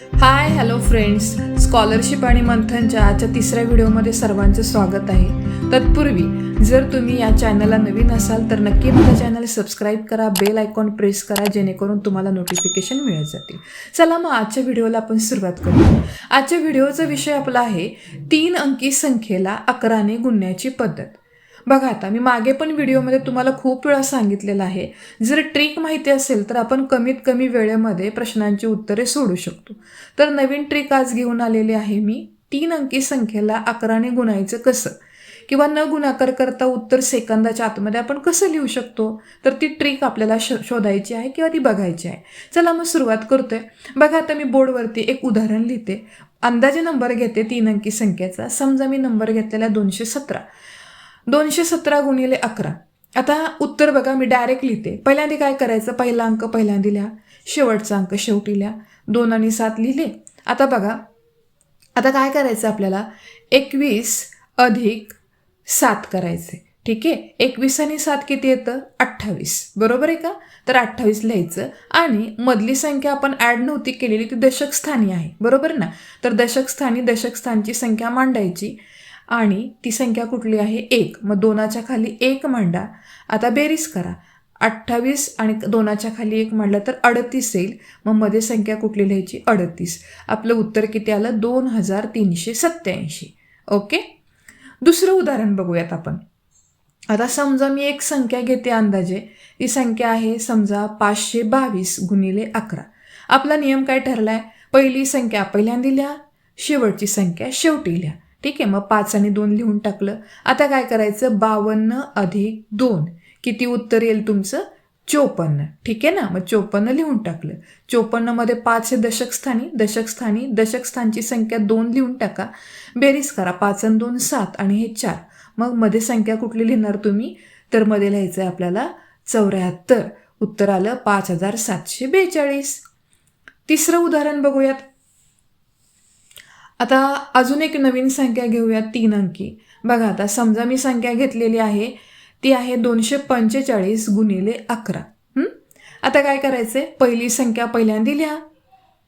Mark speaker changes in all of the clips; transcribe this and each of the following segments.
Speaker 1: Hi hello friends scholarship आणि मंथनच्या आजच्या तिसऱ्या व्हिडिओमध्ये सर्वांचं स्वागत आहे. तत्पूर्वी जर तुम्ही या चॅनलला नवीन असाल तर नक्की माझ्या चॅनल सबस्क्राईब करा बेल आयकॉन प्रेस करा जेणेकरून तुम्हाला नोटिफिकेशन मिळत जातील. चला मग आजच्या व्हिडिओला आपण सुरुवात करू आजच्या व्हिडिओचा विषय आपला आहे तीन अंकी संख्येला अकराने गुणण्याची पद्धत. बघा आता मी मागे पण व्हिडिओमध्ये तुम्हाला खूप वेळा सांगितलेलं आहे. जर ट्रिक माहिती असेल तर आपण कमीत कमी वेळेमध्ये प्रश्नांची उत्तरे सोडू शकतो. तर नवीन ट्रिक आज घेऊन आलेली आहे मी. तीन अंकी संख्येला अकराने गुणायचं कसं? किंवा न गुणाकार करता उत्तर सेकंदाच्या आतमध्ये आपण कसं लिहू शकतो? तर ती ट्रिक आपल्याला श शोधायची आहे किंवा ती बघायची आहे. चला मग सुरुवात करतोय. बघा आता मी बोर्डवरती एक उदाहरण लिहिते. अंदाजे नंबर घेते तीन अंकी संख्येचा. समजा मी नंबर घेतलेला दोनशे सतरा. दोनशे सतरा गुणिले अकरा. आता उत्तर बघा मी डायरेक्ट लिहिते. पहिल्यांदा काय करायचं? पहिला अंक पहिल्यांदा लिहा. शेवटचा अंक शेवटी लिहा. दोन आणि सात लिहिले. आता बघा. आता काय करायचं आपल्याला? एकवीस अधिक सात करायचे. ठीक आहे? एकवीस आणि सात किती येतं? अठ्ठावीस. बरोबर आहे का? तर अठ्ठावीस लिहायचं. आणि मधली संख्या आपण ॲड नव्हती केलेली ती दशकस्थानी आहे. बरोबर ना? तर दशकस्थानी दशकस्थानची संख्या मांडायची. आणि ती संख्या कुठली आहे? एक. मग दोनाच्या खाली एक मांडा. आता बेरीज करा. अठ्ठावीस आणि दोनाच्या खाली एक मांडलं तर अडतीस येईल. मग मध्ये संख्या कुठली लिहायची? अडतीस. आपलं उत्तर किती आलं? दोन हजार तीनशे सत्त्याऐंशी. ओके? दुसरं उदाहरण बघूयात आपण. आता समजा मी एक संख्या घेते अंदाजे. ती संख्या आहे समजा पाचशे बावीस गुणिले अकरा. आपला नियम काय ठरला आहे पहिली संख्या पहिल्यांदा लिहा शेवटची संख्या शेवटी लिहा. ठीक आहे मग पाच आणि दोन लिहून टाकलं. आता काय करायचं? बावन्न अधिक दोन. किती उत्तर येईल तुमचं? चोपन्न. ठीक आहे ना? मग चोपन्न लिहून टाकलं. चोपन्नमध्ये पाच हे दशकस्थानी दशकस्थानी दशकस्थानची संख्या दोन लिहून टाका. बेरीज करा. पाच आणि दोन सात आणि हे चार. मग मध्ये संख्या कुठली लिहिणार तुम्ही? तर मध्ये लिहायचं आहे आपल्याला चौऱ्याहत्तर. उत्तर आलं पाच हजार सातशे बेचाळीस. तिसरं उदाहरण बघूयात. आता अजून एक नवीन संख्या घेऊया तीन अंकी. बघा आता समजा मी संख्या घेतलेली आहे ती आहे दोनशे पंचेचाळीस गुणिले अकरा. आता काय करायचं पहिली संख्या पहिल्यांदा लिहा.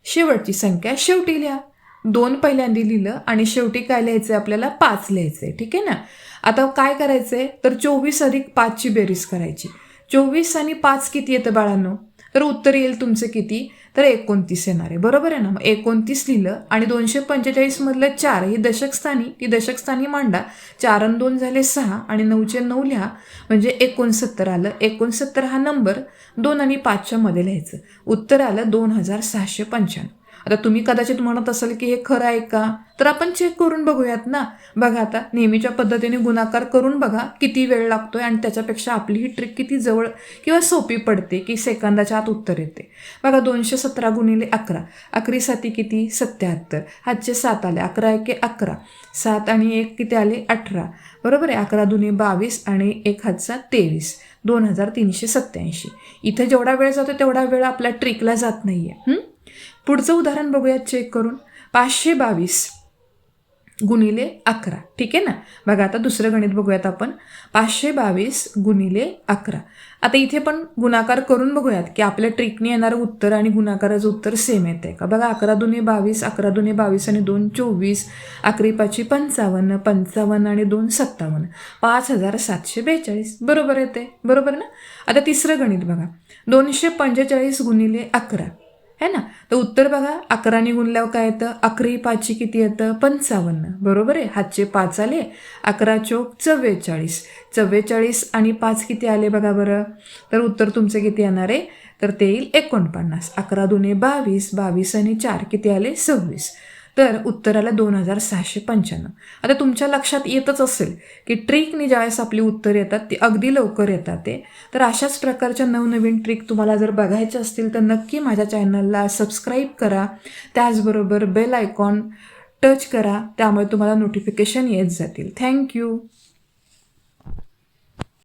Speaker 1: शेवटची संख्या शेवटी लिहा. दोन पहिल्यांदा लिहिलं आणि शेवटी काय लिहायचं आपल्याला? पाच लिहायचं ठीक आहे ना? आता काय करायचंय? तर चोवीस अधिक पाचची बेरीज करायची. चोवीस आणि पाच किती येतं बाळांनो? तर उत्तर येईल तुमचं किती? तर एकोणतीस येणार आहे. बरोबर आहे ना? मग एकोणतीस लिहिलं आणि दोनशे पंचेचाळीसमधलं चार ही दशकस्थानी ती दशकस्थानी मांडा. चार आणि दोन झाले सहा आणि नऊचे नऊ लिहा. म्हणजे एकोणसत्तर आलं. एकोणसत्तर हा नंबर दोन आणि पाचच्या मध्ये लिहायचं. उत्तर आलं दोन हजार सहाशे पंच्याण्णव. आता तुम्ही कदाचित म्हणत असाल की हे खरं आहे का? तर आपण चेक करून बघूयात ना. बघा आता नेहमीच्या पद्धतीने गुणाकार करून बघा किती वेळ लागतोय आणि त्याच्यापेक्षा आपली ही ट्रिक किती जवळ किंवा सोपी पडते की सेकंदाच्या आत उत्तर येते. बघा दोनशे सतरा गुणिले अकरा. अकरी साती किती? सत्याहत्तर. हातचे सात आले. अकरा एके अकरा. सात आणि एक किती आले? अठरा. बरोबर आहे? अकरा दुने बावीस आणि एक हातचा तेवीस. दोन हजार तीनशे सत्याऐंशी इथे जेवढा वेळ जातो तेवढा वेळ आपल्या ट्रिकला जात नाही आहे पुढचं उदाहरण बघूयात चेक करून. पाचशे बावीस गुणिले अकरा. ठीक आहे ना? बघा आता दुसरं गणित बघूयात आपण. पाचशे बावीस गुणिले अकरा. आता इथे पण गुणाकार करून बघूयात की आपल्या ट्रिकने येणारं उत्तर आणि गुणाकाराचं उत्तर सेम येतं आहे का? बघा अकरा दुने बावीस अकरा दुने बावीस आणि दोन चोवीस. अकरी पाचशे पंचावन्न पंचावन्न आणि दोन सत्तावन्न. पाच हजार सातशे बेचाळीस. बरोबर येते? बरोबर ना? आता तिसरं गणित बघा. दोनशे पंचेचाळीस गुणिले अकरा. है ना? तर उत्तर बघा अकराने गुणल्यावर काय येतं? अकरी पाचशे किती येतं? पंचावन्न. बरोबर आहे? हातचे पाच आले. अकरा चोक चव्वेचाळीस. चव्वेचाळीस आणि पाच किती आले बघा बरं? तर उत्तर तुमचं किती येणार आहे? तर ते येईल एकोणपन्नास. अकरा दुने बावीस बावीस आणि चार किती आले? सव्वीस. तर उत्तराला दोन हजार सहाशे पंच्याण्णव. आता तुमच्या लक्षात येतच असेल की ट्रिकनी ज्यावेळेस आपली उत्तर येतात ती अगदी लवकर येतात ते. तर अशाच प्रकारच्या नवनवीन ट्रिक तुम्हाला जर बघायच्या असतील तर नक्की माझ्या चॅनलला सबस्क्राईब करा. त्याचबरोबर बेल आयकॉन टच करा. त्यामुळे तुम्हाला नोटिफिकेशन येत जातील. थँक्यू.